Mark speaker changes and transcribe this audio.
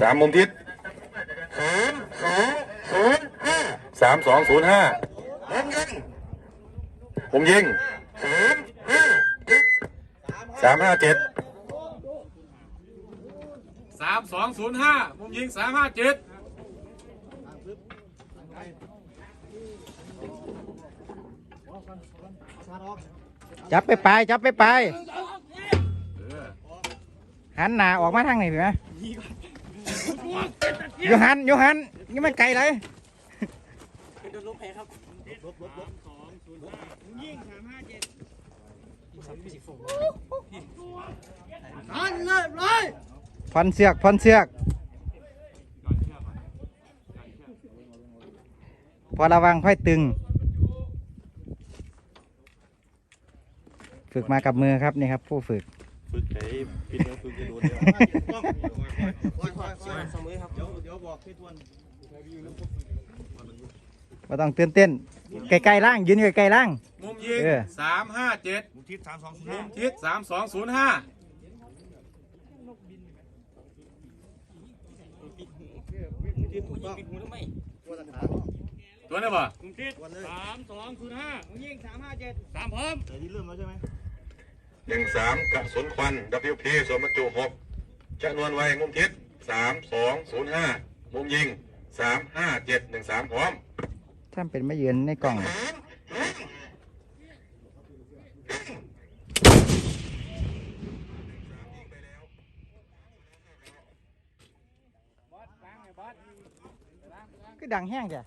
Speaker 1: สามมุมทิศ
Speaker 2: สามสองศูนย์ห้า
Speaker 1: สามสองศูนย์ห้า
Speaker 2: ผมยิง
Speaker 1: ผมยิง
Speaker 2: สามห้าเจ็ด
Speaker 3: สามสองศูนย์ห้ามุมยิงสามห้าเจ็ด
Speaker 4: จับไปไปจับไปไปหันหน้าออกมาทางไหนพี่ไหมโยหันโยหันนี่มันไกลเลยพันเสือกพันเสือกพอระวังค่อยตึง ฝึกมากับมือครับนี่ครับ ผู้ฝึก
Speaker 2: ฝึกไอ้ปิดแล้วฝึกจะโดน
Speaker 4: ว่าต้องตื่นเต้นใกล้ๆล่างยืนอยู่ใกล้ๆล่าง
Speaker 3: มุมยิง
Speaker 4: เออ
Speaker 3: สามห้าเจ็ด
Speaker 2: มุมทิศสามสองศูนย์
Speaker 3: มุ
Speaker 2: ห้าม
Speaker 3: ทิศสามสองศูนย์ห้าตัวนี้บ่
Speaker 5: สามสองศูนย์ห้ายิงสามห้าเจ็ดสามพร้อม
Speaker 2: แต่ที่เริ่มแล้วใช่ไหม
Speaker 1: หนึ่งสามกระสุนควัน WP สวมบรรจุหกจำนวนไว้มุมทิศสามสองศูนย์ห้ามุมยิงสามห้าเจ็ดหนึ่งสามพร้อม
Speaker 4: ถ้าเป็นไม่ยืนในกล่องก็ดังแห้งจ้ะ